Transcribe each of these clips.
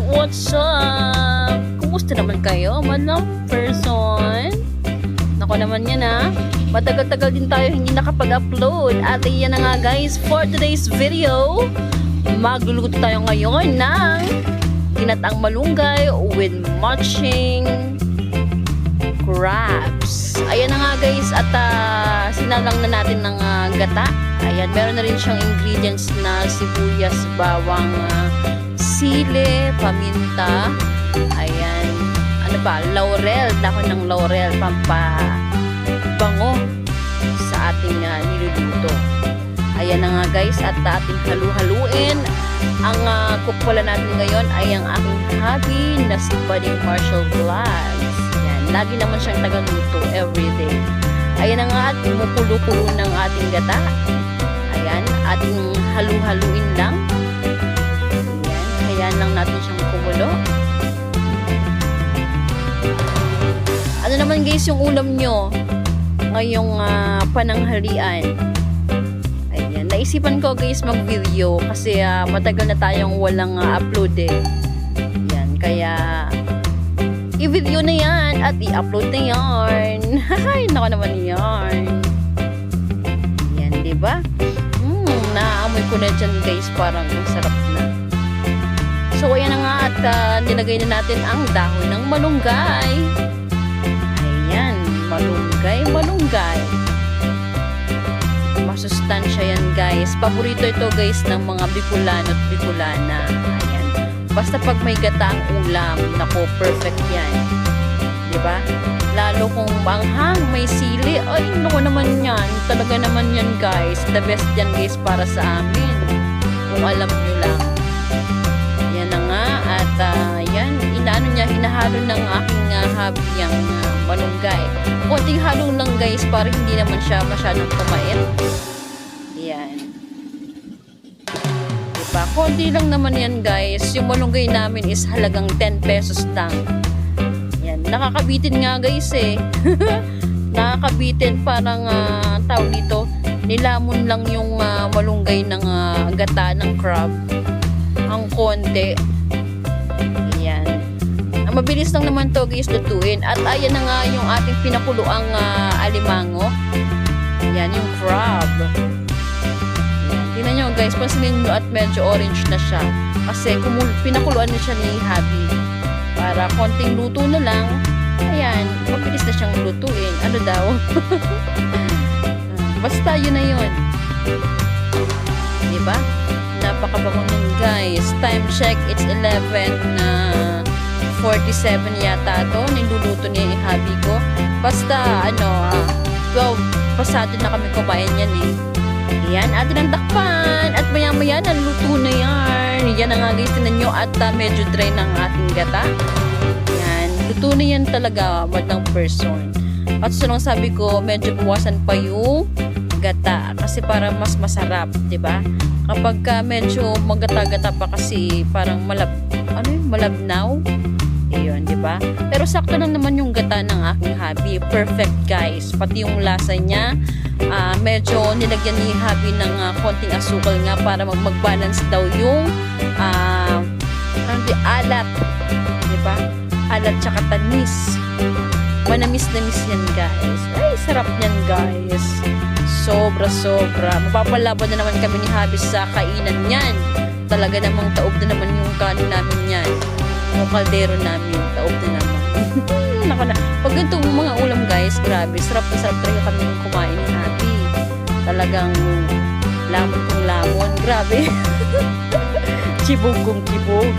what's up? Kumusta naman kayo, manang person? Nako naman yan ha. Matagal-tagal din tayo hindi nakapag-upload. At yan na nga guys, for today's video, magluluto tayo ngayon ng tinatang malunggay with matching crabs. Ayan na nga guys, at uh, sinalang na natin ng ah, gata. Ayan, meron na rin siyang ingredients na sibuyas, bawang, ah, sile, paminta, ayan, ano ba, laurel, dahon ng laurel, pampabango sa ating uh, niluluto. Ayan na nga guys, at ating halu-haluin. Ang uh, cook pala natin ngayon ay ang aking hobby na si Budding Marshall Vlogs. Ayan, lagi naman siyang tagaluto everyday. Ayan na nga at kumukulo-kulo ng ating gata. Ayan, ating halu-haluin lang. Hayaan lang natin siyang kumulo. Ano naman guys yung ulam nyo ngayong ah, pananghalian? Ayan, naisipan ko guys mag-video kasi ah, matagal na tayong walang ah, upload eh. Ayan, kaya i-video na yan at i-upload na yan. Hay, nako naman yan. Yan, di ba? Hmm, naaamoy ko na dyan guys, parang ang sarap na. So, ayan na nga at nilagay na natin ang dahon ng malunggay. Ayan, malunggay, malunggay. Masustansya yan guys. Paborito ito guys ng mga Bicolano at Bicolana. Ayan. Basta pag may gata ang ulam, nako, perfect yan. Ba? Lalo kung banghang, may sili, ay, nako naman yan. Talaga naman yan guys. The best yan guys para sa amin. Kung alam nyo lang. At ah, yan, inaano niya, hinahalo ng aking uh, hubby yung ah, malunggay. Konting halo lang guys para hindi naman siya masyadong kumait. Yan. Diba? Konti lang naman yan guys. Yung malunggay namin is halagang 10 pesos lang. Yan. Nakakabitin nga guys eh. Nakakabitin parang uh, tawag dito. Nilamon lang yung ah, malunggay ng ah, gata ng crab. Ang konti. Mabilis lang naman to guys lutuin. At ayan na nga yung ating pinakuluang ah, alimango. Yan yung crab. Yan. Tingnan nyo guys, pansinin nyo at medyo orange na siya. Kasi pinakuluan na siya ni Habi. Para konting luto na lang. Ayan, mabilis na siyang lutuin. Ano daw? Basta yun na yun. Diba? Napakabango nun guys. Time check, it's 11 na 47 yata to. Niluluto niya yung hobby ko. Basta, ano, ah, 12 pasado na kami kumain yan eh. Yan, atin ang dakpan. At maya maya, naluto na yan. Yan na nga guys, tinan. At ah, medyo dry ng ating gata. Yan, luto na yan talaga, madang person. At so lang sabi ko, medyo buwasan pa yung gata kasi para mas masarap, 'di ba? Kapag ka medyo magata-gata pa kasi parang malab ano yun, malabnaw. Ayun, 'di ba? Pero sakto lang naman yung gata ng aking hubby. Perfect, guys. Pati yung lasa niya, ah, medyo nilagyan ni hubby ng ah, konting asukal nga para mag mag-balance daw yung ah ano di alat, 'di ba? Alat tsaka tamis. Manamis na miss yan, guys. Ay, sarap niyan, guys. Sobra-sobra. Mapapalaban na naman kami ni Habis sa kainan niyan. Talaga namang taob na naman yung kanin namin yan. Yung kaldero namin, taob na naman. Nako na. Pag ganitong mga ulam guys, grabe. Sarap na sarap talaga kami kumain ni Habi. Talagang lamon kong lamon. Grabe. Chibog kong chibog.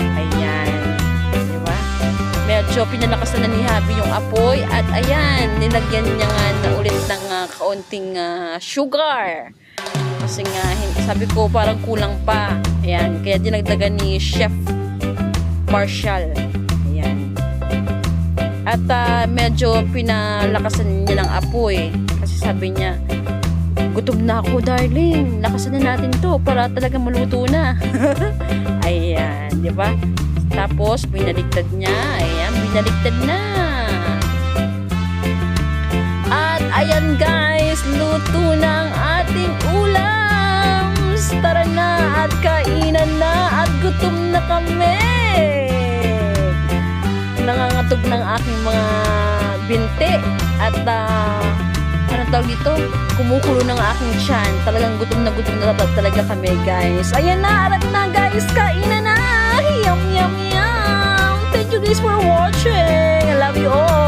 Ayan. Di ba? Medyo pinalakasan na ni Habi yung apoy. At ayan, nilagyan niya nga na ulit ng ah, kaunting ah, sugar. Kasi nga, sabi ko parang kulang pa. Ayan, kaya dinagdagan ni Chef Marshall. Ayan. At ah, medyo pinalakasan niya ng apoy. Kasi sabi niya, gutom na ako darling. Lakasan na natin to para talaga maluto na. Ayan, di ba? Tapos, binaligtad niya. Ayan, binaligtad na. At ayan guys, luto ng ating ulam. Tara na at kainan na at gutom na kami. Ng aking mga binti at ah, ano tawag dito? Kumukulo ng aking tiyan. Talagang gutom na gutom na tal- talaga kami, guys. Ayan na, arat na, guys. Kainan na! Yum, yum, yum! Thank you guys for watching. I love you all.